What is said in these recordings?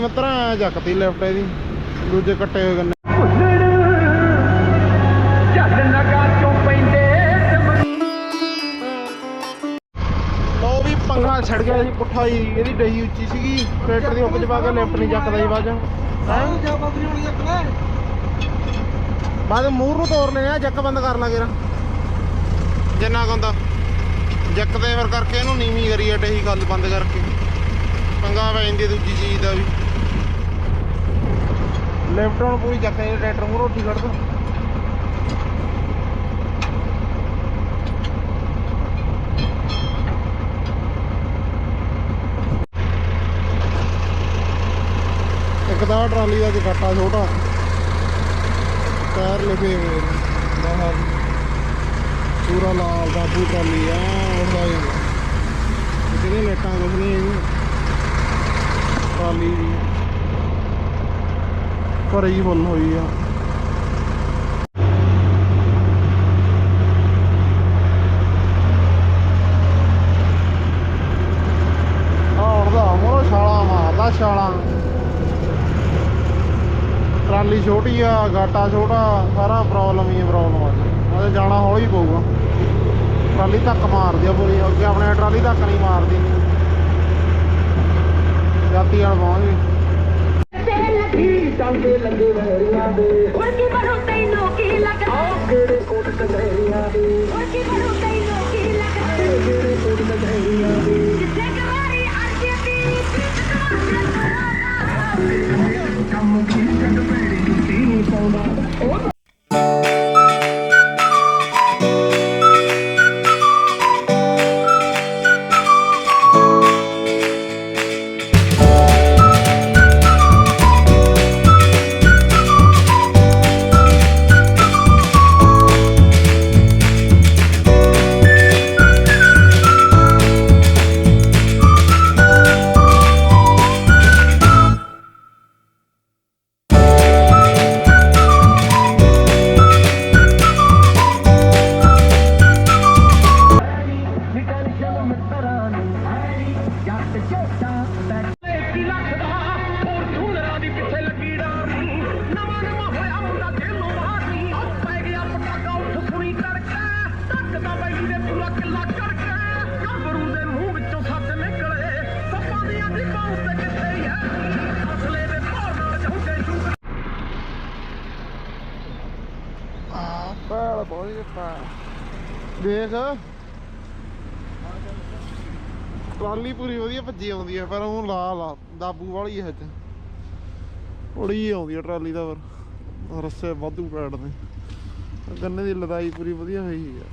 Trolley ਮਿੱਤਰਾਂ ਚੱਕਤੀ left ਇਹਦੀ, ਦੂਜੇ ਕੱਟੇ ਹੋਏ ਗੰਨੇ। ਲੋ ਵੀ ਪੰਗਾ ਛੜ ਗਿਆ ਸੀ ਪੁੱਠਾ ਹੀ ਇਹਦੀ ਡਹੀ ਉੱਚੀ ਸੀਗੀ ਟਰੈਕਟਰ ਦੀ ਹੁੱਕ ਚ ਕੇ ਲੈਫਟ ਨਹੀਂ ਚੱਕਦਾ ਸੀ ਬਾਅਦ ਚ। ਮੂਰ ਨੂੰ ਤੋੜ ਲੈਣਾ ਜੱਕ ਬੰਦ ਕਰ ਲਾ ਕੇਰਾ ਜਿੰਨਾ ਕੁ ਜੱਕ ਦੇ ਵਰ ਕਰਕੇ ਇਹਨੂੰ ਨੀਵੀਂ ਕਰੀ ਅੱਡੇ ਹੀ ਗੱਲ ਬੰਦ ਕਰਕੇ। ਪੰਗਾ ਪੈ ਜਾਂਦੀ ਦੂਜੀ ਚੀਜ਼ ਦਾ ਵੀ। ਲੈਫਟ ਨੂੰ ਪੂਰੀ ਜੱਕ ਦੇ ਟਰੈਕਟਰ ਮੂਰ ਉੱਠੀ ਖੜ ਦੋ। ਇੱਕ ਤਾਂ ਟਰਾਲੀ ਦਾ ਜਗਾਟਾ ਛੋਟਾ, ਟਾਇਰ ਲੱਗੇ ਹੋਏ ਨੇ। ਬਾਹਰ ਪੂਰਾ ਲਾਲ ਬਾਬੂ ਟਰਾਲੀ ਆ ਉਹਦਾ ਹੀ ਜਿਹੜੇ ਲੈਟਾਂ ਕੁਛ ਨਹੀਂ ਟਰਾਲੀ ਦੀ। ਭਰੀ ਫੁੱਲ ਹੋਈ ਆ। ਟਰਾਲੀ ਛੋਟੀ ਆ, ਗਾਟਾ ਛੋਟਾ, ਸਾਰਾ ਪ੍ਰੋਬਲਮ ਹੀ ਪ੍ਰੋਬਲਮ ਆ। ਉਹਦੇ ਜਾਣਾ ਹੌਲੀ ਪਊਗਾ। ਟਰਾਲੀ ਧੱਕ ਮਾਰਦੀ ਆ ਪੂਰੀ, ਅੱਗੇ ਆਪਣੇ ਟਰਾਲੀ ਧੱਕ ਨਹੀਂ ਮਾਰਦੀ। ਜਾਤੀ ਵਾਲ ਪਹੁੰਚ ਗਈ ਹੋਰ ਕੀ ਬਣੂ ਤੈਨੂੰ ਕੀ ਲੱਗਦਾ ਕਿਹੜੇ ਕੋਟ ਕਚਹਿਰੀਆਂ ਦੇ ਹੋਰ ਕੀ ਬਣੂ ਤੈਨੂੰ ਕੀ ਲੱਗਦਾ ਕਿਹੜੇ ਕੋਟ ਕਚਹਿਰੀਆਂ ਦੇ ਜਿੱਥੇ ਗਵਾਰੀ ਅਰਜੀ ਦੀ ਕੰਮ ਕੀ ਜਗ ਭੇੜੀ ਤੀ ਪਾਉਂਦਾ ਆ ਟਰਾਲੀ ਪੂਰੀ ਵਧੀਆ ਭੱਜੀ ਆਉਂਦੀ ਆ, ਪਰ ਉਹ ਲਾ ਲਾ, ਦਾਬੂ ਵਾਲੀ ਹੈ ਅੱਜ ਉੜੀ ਆਉਂਦੀ ਆ ਟਰਾਲੀ ਦਾ ਪਰ, ਰੱਸੇ ਵਾਧੂ ਪੈੜ ਗੰਨੇ ਦੀ ਲਦਾਈ ਪੂਰੀ ਵਧੀਆ ਹੋਈ ਆ।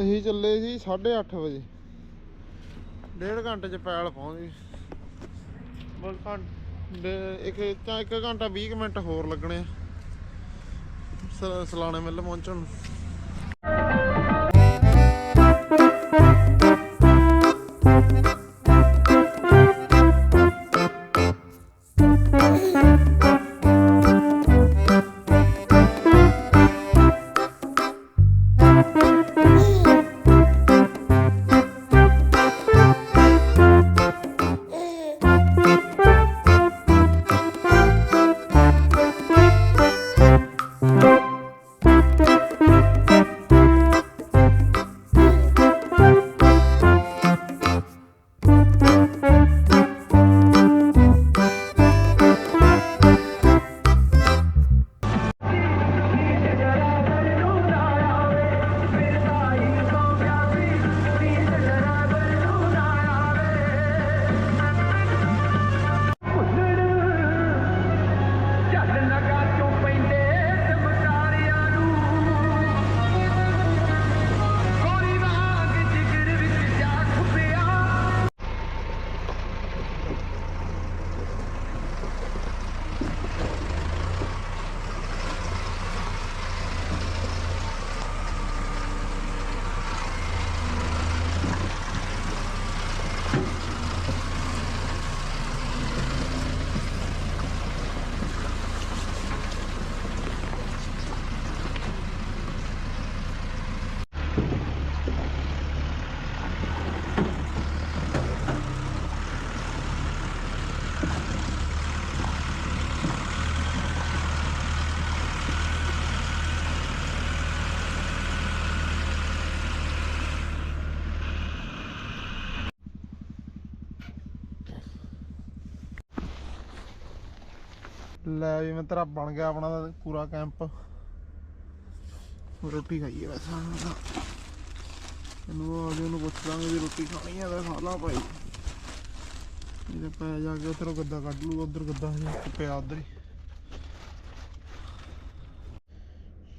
ਅਸੀਂ ਚੱਲੇ ਸੀ 8:30 ਵਜੇ। ਡੇਢ ਘੰਟੇ ਚ ਪੈਲ ਪਹੁੰਚ ਗਏ ਇੱਕ ਇੱਕ ਘੰਟਾ 20 ਕੁ ਮਿੰਟ ਹੋਰ ਲੱਗਣੇ ਆ। ਸਲਾਣੇ ਮਿੱਲ ਪਹੁੰਚਣ। ਨੂੰ ਲੈ ਵੀ ਮੈਂ ਤੇਰਾ ਬਣ ਗਿਆ ਆਪਣਾ ਪੂਰਾ ਕੈਂਪ ਰੋਟੀ ਖਾਈਏ ਬਸ ਇਹਨੂੰ ਆ ਜੇ ਉਹਨੂੰ ਪੁੱਛ ਲਾਂਗੇ ਵੀ ਰੋਟੀ ਖਾਣੀ ਆ ਤਾਂ ਖਾ ਲਾ ਭਾਈ। ਇਹਦੇ ਪੈ ਜਾ ਕੇ ਉਧਰੋਂ ਗੱਦਾ ਕੱਢ ਲੂਗਾ ਉਧਰ ਗੱਦਾ ਪਿਆ ਉਧਰ ਹੀ।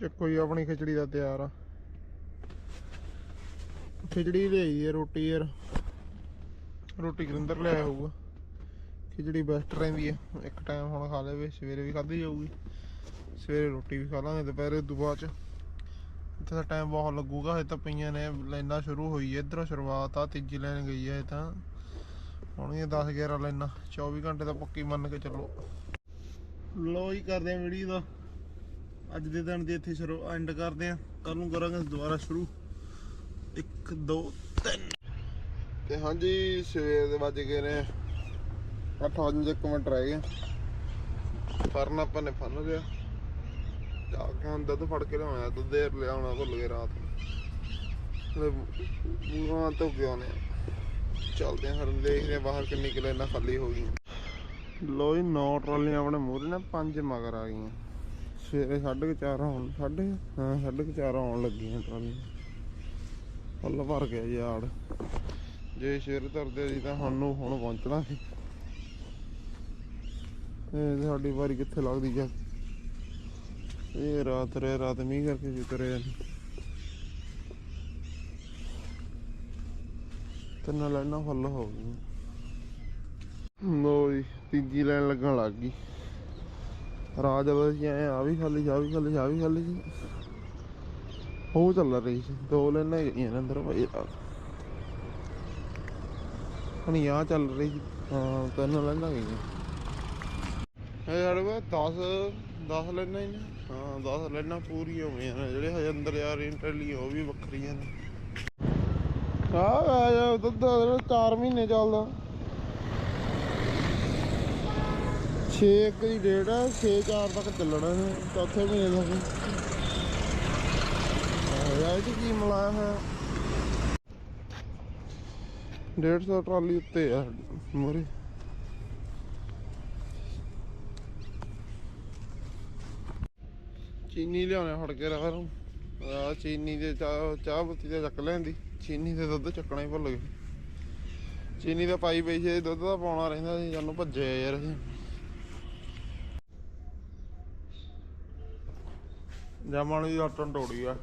ਇਹ ਕੋਈ ਆਪਣੀ ਖਿਚੜੀ ਦਾ ਤਿਆਰ ਆ। ਖਿਚੜੀ ਲਈ ਹੈ ਰੋਟੀ ਯਾਰ। ਰੋਟੀ ਗਰਿੰਦਰ ਲਿਆਇਆ ਹੋਊਗਾ। ਖਿਚੜੀ ਬੈਸਟ ਰਹਿੰਦੀ ਹੈ। ਇੱਕ ਟਾਈਮ ਹੁਣ ਖਾ ਲਵੇ, ਸਵੇਰੇ ਵੀ ਖਾਧੀ ਜਾਊਗੀ। ਸਵੇਰੇ ਰੋਟੀ ਵੀ ਖਾ ਲਾਂਗੇ, ਦੁਪਹਿਰੇ ਦੁਬਾਰਾ ਚ। ਇੱਥੇ ਤਾਂ ਟਾਈਮ ਬਹੁਤ ਲੱਗੂਗਾ, ਹਜੇ ਤਾਂ ਪਈਆਂ ਨੇ, ਲਾਈਨਾਂ ਸ਼ੁਰੂ ਹੋਈ ਹੈ। ਇਧਰੋਂ ਸ਼ੁਰੂਆਤ ਆ, ਤੀਜੀ ਲਾਈਨ ਗਈ ਹੈ ਇਹ ਤਾਂ। ਹੋਣਗੀਆਂ 10 11 ਲਾਈਨਾਂ 24 ਘੰਟੇ ਤਾਂ ਪੱਕੀ ਮੰਨ ਕੇ ਚੱਲੋ। ਲੋ ਹੀ ਕਰਦੇ ਆ ਵੀਡੀਓ ਦਾ। ਅੱਜ ਦੇ ਦਿਨ ਦੀ ਇੱਥੇ ਸ਼ੁਰੂ ਐਂਡ ਕਰਦੇ ਆ ਕੱਲ ਨੂੰ ਕਰਾਂਗੇ ਦੁਬਾਰਾ ਸ਼ੁਰੂ। 1 2 3 ਤੇ ਹਾਂਜੀ, ਸਵੇਰ ਦੇ ਵੱਜ ਗਏ ਨੇ 8 ਵਜੇ ਇੱਕ ਮਿੰਟ ਰਹਿ ਗਏ। ਫਰਨ ਆਪਾਂ ਨੇ ਫਨ ਲਿਆ। ਜਾ ਕੇ ਹੁਣ ਦੁੱਧ ਫੜ ਕੇ ਲਿਆਉਣਾ ਦੁੱਧ ਦੇਰ ਲਿਆਉਣਾ ਭੁੱਲ ਗਏ ਰਾਤ ਨੂੰ। ਬੂਹਾਂ ਤੋਂ ਗਿਆ ਨੇ? ਚੱਲਦੇ ਹਾਂ ਫਿਰ, ਦੇਖਦੇ ਬਾਹਰ ਕਿੰਨੀ ਕਿਲੇ ਨਾ ਖਾਲੀ ਹੋ ਗਈ ਲੋ ਜੀ, ਨੌ ਟਰਾਲੀਆਂ ਆਪਣੇ ਮੂਹਰੇ ਨੇ, ਪੰਜ ਮਗਰ ਆ ਗਈਆਂ। ਸਵੇਰੇ 4:30 ਆਉਣ ਸਾਢੇ, ਹਾਂ 4:30 ਆਉਣ ਲੱਗੀਆਂ ਟਰਾਲੀਆਂ। ਫੁੱਲ ਭਰ ਗਿਆ ਜੀ ਆੜ ਜੇ ਸਵੇਰੇ ਧਰਦੇ ਸੀ ਤਾਂ ਸਾਨੂੰ ਹੁਣ ਪਹੁੰਚਣਾ ਸੀ। ਇਹ ਸਾਡੀ ਵਾਰੀ ਕਿੱਥੇ ਲੱਗਦੀ ਜਾ ਇਹ ਰਾਤ ਰੇ ਰਾਤ ਮੀਂਹ ਕਰਕੇ ਜੀ ਤੁਰੇ ਤਿੰਨ ਲਾਈਨਾਂ ਫੁੱਲ ਹੋ ਗਈਆਂ ਲੋ ਜੀ, ਤੀਜੀ ਲਾਈਨ ਲੱਗਣ ਲੱਗ ਗਈ। ਰਾਤ ਅਸੀਂ ਆਏ ਆ ਵੀ ਖਾਲੀ ਜਾ ਵੀ ਖਾਲੀ ਜਾ ਵੀ ਖਾਲੀ ਸੀ ਉਹ ਚੱਲ ਰਹੀ ਸੀ, ਦੋ ਲਾਈਨਾਂ ਗਈਆਂ ਨੇ ਅੰਦਰ ਭਾਈ ਰਾਤ ਹੁਣ ਆ ਚੱਲ ਰਹੀ ਸੀ। ਹਾਂ, ਤਿੰਨ ਲਾਈਨਾਂ ਗਈਆਂ ਇਹ ਸਾਡੇ 10 10 ਲੈਣਾ ਹੀ ਨੇ ਹਾਂ 10 ਲੈਣਾ ਪੂਰੀਆਂ ਹੋਈਆਂ ਨੇ ਜਿਹੜੇ ਹਜੇ ਅੰਦਰ ਯਾਰ ਇੰਟਰਲੀ ਉਹ ਵੀ ਵੱਖਰੀਆਂ ਨੇ। ਆ ਆ ਜਾ ਦੁੱਧ 4 ਮਹੀਨੇ ਚੱਲਦਾ। 6 ਦੀ ਡੇਟ ਆ 6 4 ਤੱਕ ਚੱਲਣਾ ਹੈ, ਚੌਥੇ ਮਹੀਨੇ ਤੱਕ। ਯਾਰ, ਇਹ ਕੀ ਮਲਾਇਆ ਹੋਇਆ 150 ਟਰਾਲੀ ਉੱਤੇ ਆ ਮੋਰੇ ਚੀਨੀ ਲਿਆਉਣੇ ਫੜ ਕੇ ਰਾਹ ਨੂੰ ਆ ਚੀਨੀ ਦੇ ਚਾਹ ਚਾਹ ਪੱਤੀ ਤੇ ਚੱਕ ਲੈਂਦੀ। ਚੀਨੀ ਦੇ ਦੁੱਧ ਚੱਕਣਾ ਹੀ ਭੁੱਲ ਗਏ। ਚੀਨੀ ਦਾ ਪਾਈ ਪਈ ਸੀ, ਦੁੱਧ ਦਾ ਪਾਉਣਾ ਰਹਿੰਦਾ ਸੀ ਸਾਨੂੰ ਭੱਜੇ ਯਾਰ ਅਸੀਂ। ਜਾਮਣ ਦੀ ਆਟਣ ਟੋੜੀ ਆ।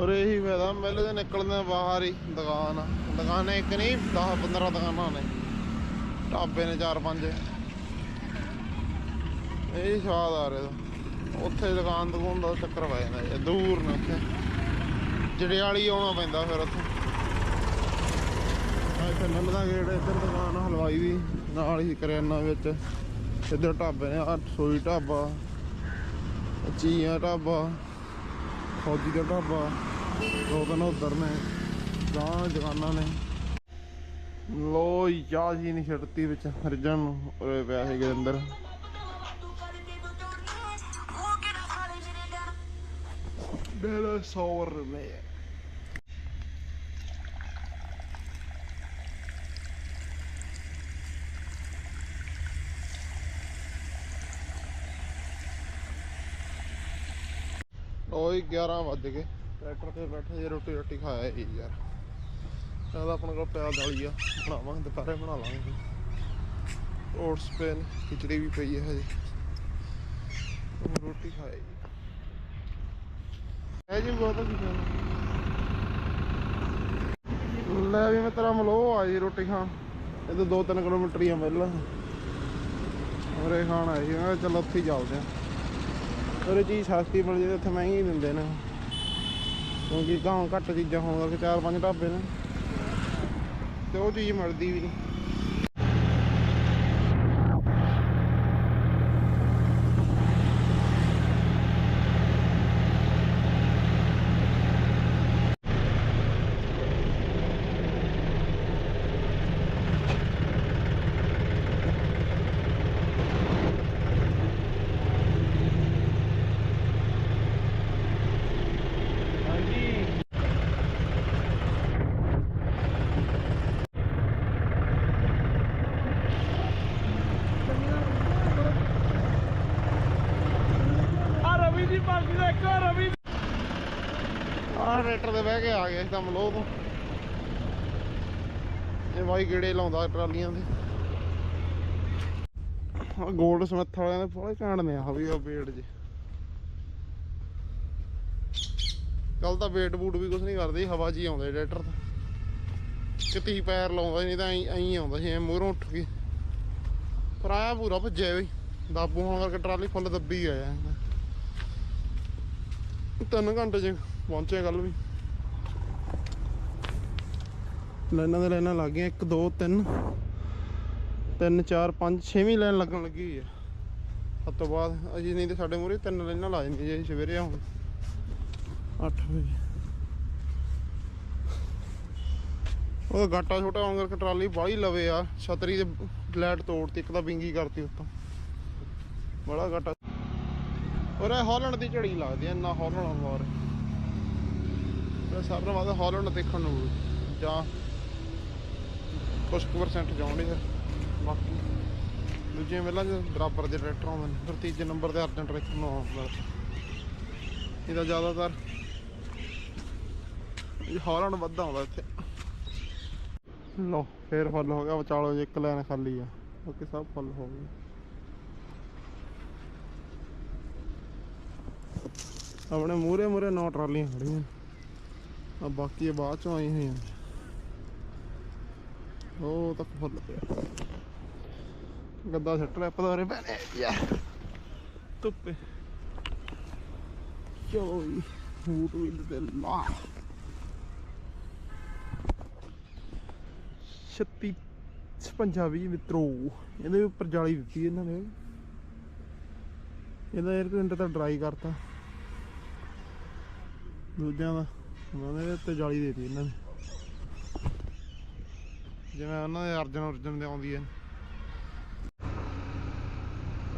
ਔਰ ਇਹੀ ਫਾਇਦਾ, ਮਿਲ ਦੇ ਨਿਕਲਦੇ ਬਾਹਰ ਹੀ, ਦੁਕਾਨ। ਆ। ਦੁਕਾਨ ਇੱਕ ਨਹੀਂ 10 15 ਦੁਕਾਨਾਂ ਨੇ। ਢਾਬੇ ਨੇ ਚਾਰ ਪੰਜ। ਇਹ ਸਵਾਦ ਆ ਰਿਹਾ ਉੱਥੇ ਦੁਕਾਨ ਦੁਕਾਨ ਦਾ ਚੱਕਰ ਪੈ ਜਾਂਦਾ ਜੀ, ਦੂਰ ਨੇ ਉੱਥੇ। ਜੜਿਆਲੀ ਆਉਣਾ ਪੈਂਦਾ ਫਿਰ ਉੱਥੇ। ਇੱਥੇ ਨੰਦਾ ਗੇਟ, ਇੱਧਰ ਦੁਕਾਨ ਹਲਵਾਈ ਦੀ ਨਾਲ ਹੀ ਕਰਿਆਨਾ ਵਿੱਚ। ਇੱਧਰ ਢਾਬੇ ਨੇ ਆ ਸੋਈ ਢਾਬਾ, ਚੀਆ ਢਾਬਾ, ਫੌਜੀ ਦਾ ਢਾਬਾ, ਦੋ ਤਿੰਨ ਉੱਧਰ ਨੇ ਗਾਂ ਦੁਕਾਨਾਂ ਨੇ। ਲੋ ਯਾ ਜੀ ਨਹੀਂ ਛੱਡਤੀ ਵਿੱਚ ਹਰਜਨ ਨੂੰ, ਉਰੇ ਪਿਆ ਸੀਗੇ ਅੰਦਰ। ਡੇਲਾ 100 ਰੁਪਏ ਓਏ 11 ਵੱਜ ਗਏ। ਟਰੈਕਟਰ ਤੇ ਬੈਠੇ ਜੇ, ਰੋਟੀ ਰੋਟੀ ਖਾਇਆ ਹੀ ਯਾਰ। ਇਹਦਾ ਆਪਣੇ ਕੋਲ ਪਿਆ ਦਲੀ ਆ, ਬਣਾਵਾਂਗੇ, ਦੁਪਹਿਰੇ ਬਣਾ ਲਾਂਗੇ। ਓਟਸ ਪੈਨ ਖਿਚੜੀ ਵੀ ਪਈ ਹੈ ਹਜੇ। ਰੋਟੀ ਖਾਇਆ ਜੀ ਹੈ ਜੀ ਬਹੁਤ ਲੈ ਵੀ ਮੈਂ ਤੇਰਾ ਮਲੋ ਆ ਜੀ ਰੋਟੀ ਖਾਣ। ਇਹ ਤਾਂ 2-3 ਕਿਲੋਮੀਟਰ ਹੀ ਆ ਪਹਿਲਾਂ ਉਰੇ ਖਾਣ ਆਏ ਸੀ, ਮੈਂ ਕਿਹਾ ਚੱਲ ਉੱਥੇ ਹੀ ਚੱਲਦੇ ਆ। ਉਹਰੇ ਚੀਜ਼ ਸਸਤੀ ਮਿਲ ਜੇ ਉੱਥੇ ਮਹਿੰਗੀ ਦਿੰਦੇ ਨੇ। ਕਿਉਂਕਿ ਗਾਉਂ ਘੱਟ ਚੀਜ਼ਾਂ ਹੋਣ ਕਰਕੇ ਚਾਰ ਪੰਜ ਢਾਬੇ ਨੇ। ਤੇ ਉਹ ਚੀਜ਼ ਮਿਲਦੀ ਵੀ ਨਹੀਂ। ਬਹਿ ਕੇ ਆ ਗਿਆ ਸੀ ਤਾਂ ਮਲੋਹ ਤੋਂ। ਇਹ ਬਾਈ ਗੇੜੇ ਲਾਉਂਦਾ ਟਰਾਲੀਆਂ ਦੇ। ਆ ਗੋਲਡ ਸਮਿਥ ਵਾਲਿਆਂ ਦੇ ਬੜੇ ਘੈਂਟ ਨੇ ਆ ਵੀ ਆ ਵੇਟ ਜੀ ਕੱਲ ਤਾਂ ਵੇਟ ਬੂਟ ਵੀ ਕੁਝ ਨਹੀਂ ਕਰਦੇ ਹਵਾ 'ਚ ਆਉਂਦੇ ਟਰੈਕਟਰ ਤਾਂ। ਕਿਤੇ ਪੈਰ ਲਾਉਂਦਾ ਸੀ, ਨਹੀਂ ਤਾਂ ਐਂ ਆਉਂਦਾ ਸੀ ਮੂਹਰੋਂ ਉੱਠ ਕੇ। ਪਰ ਆਇਆ ਪੂਰਾ ਭੱਜਿਆ ਵੀ ਦਾਬੂ ਹੋਣ ਕਰਕੇ ਟਰਾਲੀ ਫੁੱਲ ਦੱਬੀ ਆਇਆ ਤਿੰਨ ਘੰਟੇ ਚ ਪਹੁੰਚਿਆ ਕੱਲ ਵੀ। ਲਾਈਨਾਂ ਦੇ ਲਾਈਨਾਂ ਲੱਗ ਗਈਆਂ 1 2 3 3 4 5 ਛੇਵੀਂ ਲਾਈਨ ਲੱਗਣ ਲੱਗੀ ਹੋਈ ਆ। ਉਸ ਤੋਂ ਬਾਅਦ ਅਜੇ ਨਹੀਂ ਤੇ ਸਾਡੇ ਮੂਹਰੇ ਤਿੰਨ ਲਾਈਨਾਂ ਲਾ ਜਾਂਦੀਆਂ ਜੇ ਸਵੇਰੇ ਆਉਂ 8 ਵਜੇ। ਉਹ ਗਾਟਾ ਛੋਟਾ ਹੋਣ ਕਰਕੇ ਟਰਾਲੀ ਬਾਹਲੀ ਲਵੇ ਆ, ਛਤਰੀ ਦੇ ਲਾਈਟ ਤੋੜਤੀ, ਇੱਕ ਤਾਂ ਬਿੰਗੀ ਕਰਤੀ ਉੱਤੋਂ। ਬੜਾ ਘਾਟਾ ਔਰ ਇਹ ਹਾਲੈਂਡ ਦੀ ਝੜੀ ਲੱਗਦੀ ਐ ਨਾ ਹਾਲੈਂਡ ਹੋਰ ਤੇ ਸਭ ਤੋਂ ਵੱਧ ਹਾਲੈਂਡ ਦੇਖਣ ਨੂੰ ਜਾਂ ਕੁਝ ਕੁ ਪਰਸੈਂਟ ਜਾਉਂਦੇ ਆ ਬਾਕੀ ਦੂਜੇ ਮੇਲਾਂ 'ਚ ਬਰਾਬਰ ਦੇ ਟਰੈਕਟਰ ਆਉਂਦੇ ਨੇ, ਫਿਰ ਤੀਜੇ ਨੰਬਰ ਤੇ ਅਰਜਨ ਟਰੈਕਟਰ ਨੂੰ ਆਉਂਦਾ ਇਹਦਾ ਜ਼ਿਆਦਾਤਰ ਇਹ ਹਾਲੈਂਡ ਵੱਧ ਆਉਂਦਾ ਇੱਥੇ। ਲੋ ਫੇਰ ਫੁੱਲ ਹੋ ਗਿਆ, ਵਿਚਾਲੋ ਜੇ, ਇੱਕ ਲਾਈਨ ਖਾਲੀ ਆ। ਬਾਕੀ ਸਭ ਫੁੱਲ ਹੋ ਗਏ। ਆਪਣੇ ਮੂਰੇ ਮੂਰੇ ਨੌ ਟਰਾਲੀਆਂ ਖੜੀਆਂ ਆ ਬਾਕੀ ਇਹ ਬਾਅਦ ਚੋਂ ਆਈ ਹੋਈਆਂ ਉਹ ਤੱਕ ਫੁੱਲ ਪਿਆ। ਗੱਦਾ ਸੱਟ ਪਦੋਰੇ ਪੈਣੇ ਯਾਰ, ਧੁੱਪੇ। ਚਲੋ ਜੀ ਵੀ ਤੇ ਲਾ 36 ਪੰਜਾਬੀ ਮਿੱਤਰੋ, ਇਹਦੇ ਉੱਪਰ ਜਾਲੀ ਦਿੱਤੀ ਇਹਨਾਂ ਨੇ। ਇਹਦਾ 에ਅਰ ਕੂਲਰ ਤਾਂ ਡਰਾਈ ਕਰਤਾ। ਦੂਜਿਆਂ ਦਾ, ਉਹਨਾਂ ਦੇ ਉੱਤੇ ਜਾਲੀ ਦੇਤੀ ਇਹਨਾਂ ਨੇ। ਜਿਵੇਂ ਉਹਨਾਂ ਦੇ ਅਰਜਨ ਅਰਜਨ ਦੇ ਆਉਂਦੀ ਹੈ।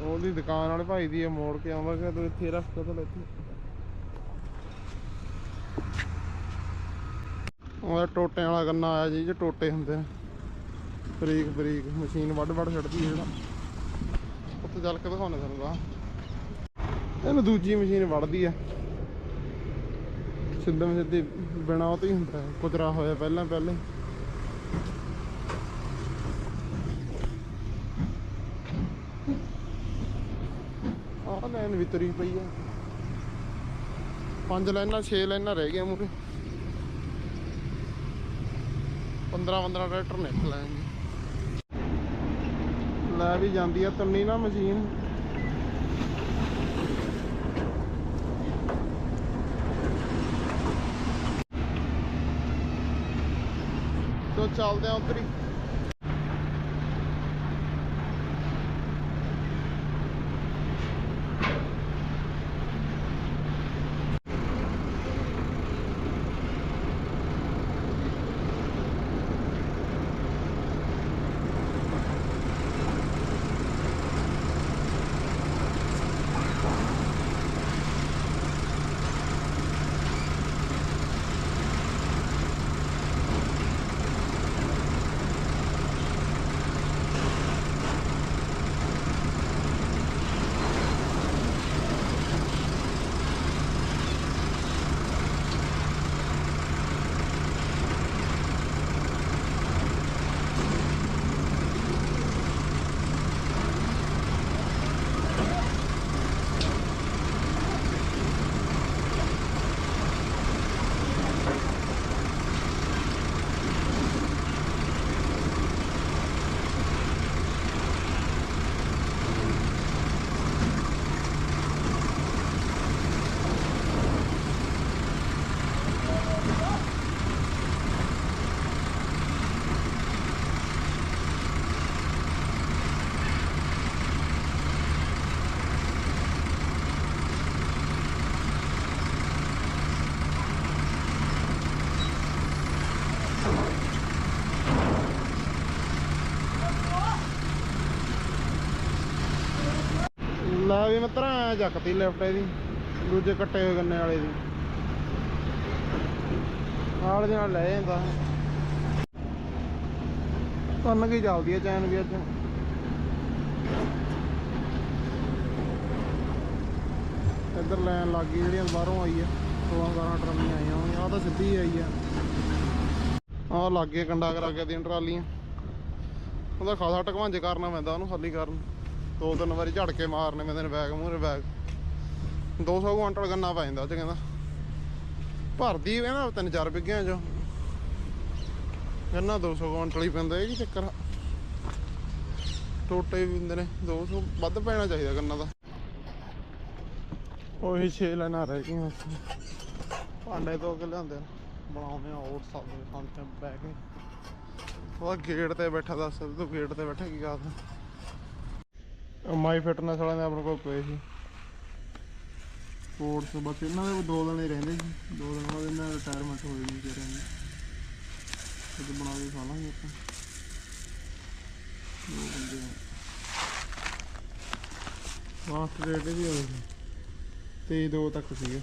ਉਹਦੀ ਦੁਕਾਨ ਵਾਲੇ ਭਾਈ ਦੀ ਇਹ ਮੋੜ ਕੇ ਆਉਂਦਾ ਕਿ ਤੂੰ ਇੱਥੇ ਰੱਖ ਤਾ? ਇੱਥੇ ਉਹ ਟੋਟਿਆਂ ਵਾਲਾ ਗੰਨਾ ਆਇਆ ਜੀ ਜੇ ਟੋਟੇ ਹੁੰਦੇ ਨੇ। ਬਰੀਕ ਬਰੀਕ ਮਸ਼ੀਨ ਵੱਡ ਵੱਡ ਛੱਡਦੀ ਜਿਹੜਾ ਉੱਥੇ ਚੱਲ ਕੇ ਦਿਖਾਉਣਾ ਤੁਹਾਨੂੰ ਗਾ ਇਹਨੂੰ ਦੂਜੀ ਮਸ਼ੀਨ ਵੱਢਦੀ ਆ ਸਿੱਧਾ ਸਿੱਧੀ ਬਿਨਾ ਉਹ ਤੇ ਹੀ ਹੁੰਦਾ ਹੈ, ਕੁਤਰਾ ਹੋਇਆ ਪਹਿਲਾਂ ਪਹਿਲੇ ਆਹ ਲਾਈਨ ਵੀ ਤੁਰੀ ਪਈ ਆ। ਪੰਜ ਲਾਈਨਾਂ 6 ਲਾਈਨਾਂ ਰਹਿ ਗਈਆਂ ਮੂਰੇ 15 15 ਟਰੈਕਟਰ ਨੇ। ਇੱਕ ਲੈ ਵੀ ਜਾਂਦੀ ਆ ਤੰਨੀ ਨਾ ਮਸ਼ੀਨ। ਤੋ ਚੱਲਦੇ ਆ ਉਧਰ ਹੀ ਲੈ ਵੀ ਮਿੱਤਰਾ ਐ ਚੱਕਤੀ ਲੈਫਟ ਇਹਦੀ, ਦੂਜੇ ਕੱਟੇ ਹੋਏ ਗੰਨੇ ਵਾਲੇ ਦੀ। ਨਾਲ ਦੇ ਨਾਲ ਲੈ ਜਾਂਦਾ। ਤਨ ਕੀ ਚੱਲਦੀ ਆ ਚੈਨ ਵੀ ਅੱਜ? ਇੱਧਰ ਲਾਈਨ ਲੱਗ ਗਈ ਜਿਹੜੀਆਂ ਬਾਹਰੋਂ ਆਈ ਆ 16 17 ਟਰਾਲੀਆਂ ਆਈਆਂ ਹੋਣਗੀਆਂ ਆਹ ਤਾਂ ਸਿੱਧੀ ਆਈ ਆ। ਆਹ ਲੱਗੇ ਕੰਡਾ ਕਰਾ ਕੇ ਦੀਆਂ ਟਰਾਲੀਆਂ। ਉਹਦਾ ਖਾਸਾ ਟਕਵਾਂਜ ਕਰਨਾ ਪੈਂਦਾ ਉਹਨੂੰ, ਖਾਲੀ ਕਰਨ। ਦੋ ਤਿੰਨ ਵਾਰੀ ਝੜ ਕੇ ਮਾਰਨੇ ਮੈਂ ਨੇ ਬੈਗ ਮੂਹਰੇ ਬੈਗ। 200 ਕੁਇੰਟਲ ਗੰਨਾ ਪੈ ਜਾਂਦਾ ਉਹ ਕਹਿੰਦਾ, ਭਰਦੀ ਕਹਿੰਦਾ ਤਿੰਨ ਚਾਰ ਬਿੱਗਿਆਂ ਚ। ਗੰਨਾ 200 ਕੁਇੰਟਲ ਹੀ ਪੈਂਦਾ, ਇਹ ਕੀ ਚੱਕਰ ਟੋਟੇ ਵੀ ਹੁੰਦੇ ਨੇ 200 ਵੱਧ ਪੈਣਾ ਚਾਹੀਦਾ ਗੰਨਾ ਦਾ ਉਹੀ 6 ਲੈਣਾ ਰਹਿ ਗਈਆਂ। ਭਾਂਡੇ ਤੋਂ ਕੇ ਲਿਆਂਦੇ ਬਣਾਉਂਦੇ ਆ ਓਟਸ ਸਾਡੇ ਖਾਂਦੇ ਆ ਬਹਿ ਕੇ। ਉਹ ਗੇਟ ਤੇ ਬੈਠਾ ਦੱਸ, ਤੂੰ ਗੇਟ ਤੇ ਬੈਠਾ ਕੀ ਕਰਦਾ? ਮਾਈ ਫਿਟਨੈਸ ਵਾਲਿਆਂ ਦੇ ਆਪਣੇ ਕੋਲ ਪਏ ਸੀ। ਸਪੋਰਟਸ ਬਸ ਇਹਨਾਂ ਦੇ ਦੋ ਦਿਨ ਹੀ ਰਹਿੰਦੇ ਸੀ। ਦੋ ਦਿਨ ਬਾਅਦ ਇਹਨਾਂ ਰਿਟਾਇਰਮੈਂਟ ਹੋ ਜਾਣੀ ਵਿਚਾਰਿਆਂ ਦੀ ਤੇ ਬਣਾ ਕੇ ਖਾ ਲਾਂਗੇ ਆਪਾਂ। ਦੋ ਬੰਦੇ ਮਾਸਟਰ ਰੇਟ ਵੀ ਹੋਏ ਸੀ। ਤੇ ਦੋ ਤੱਕ ਸੀਗੇ।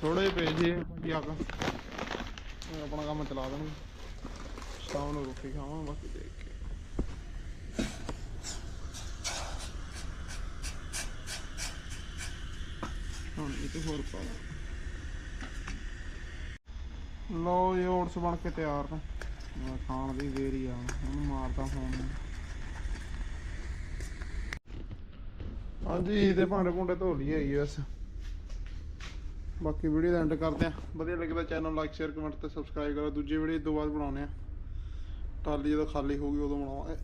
ਥੋੜੇ ਪਏ ਸੀ ਬਾਕੀ ਆਪਣਾ ਕੰਮ ਚਲਾ ਦੇਣਗੇ। ਸ਼ਾਮ ਨੂੰ ਰੋਟੀ ਖਾਵਾਂ ਬਾਕੀ ਦੇਖ। ਹੁਣ ਇਹ ਤੇ ਹੋਰ ਪਾ ਲੋ ਇਹ ਓਟਸ ਬਣ ਕੇ ਤਿਆਰ ਨੇ। ਖਾਣ ਦੀ ਦੇਰੀ ਆ ਉਹਨੂੰ ਮਾਰਦਾ ਫੋਨ ਹਾਂਜੀ, ਇਹਦੇ ਭਾਂਡੇ ਭੁੰਡੇ ਧੋ ਲਈਏ ਹੀ ਬਸ। ਬਾਕੀ ਵੀਡੀਓ ਦਾ ਐਂਡ ਕਰਦੇ ਆ ਵਧੀਆ ਲੱਗਦਾ ਚੈਨਲ ਲਾਈਕ ਸ਼ੇਅਰ ਕਮੈਂਟ ਤੇ ਸਬਸਕ੍ਰਾਈਬ ਕਰੋ। ਦੂਜੀ ਵੀਡੀਓ ਤੋਂ ਬਾਅਦ ਬਣਾਉਣੇ ਆ ਟਾਲੀ ਜਦੋਂ ਖਾਲੀ ਹੋਊਗੀ ਉਦੋਂ ਬਣਾਵਾਂਗੇ।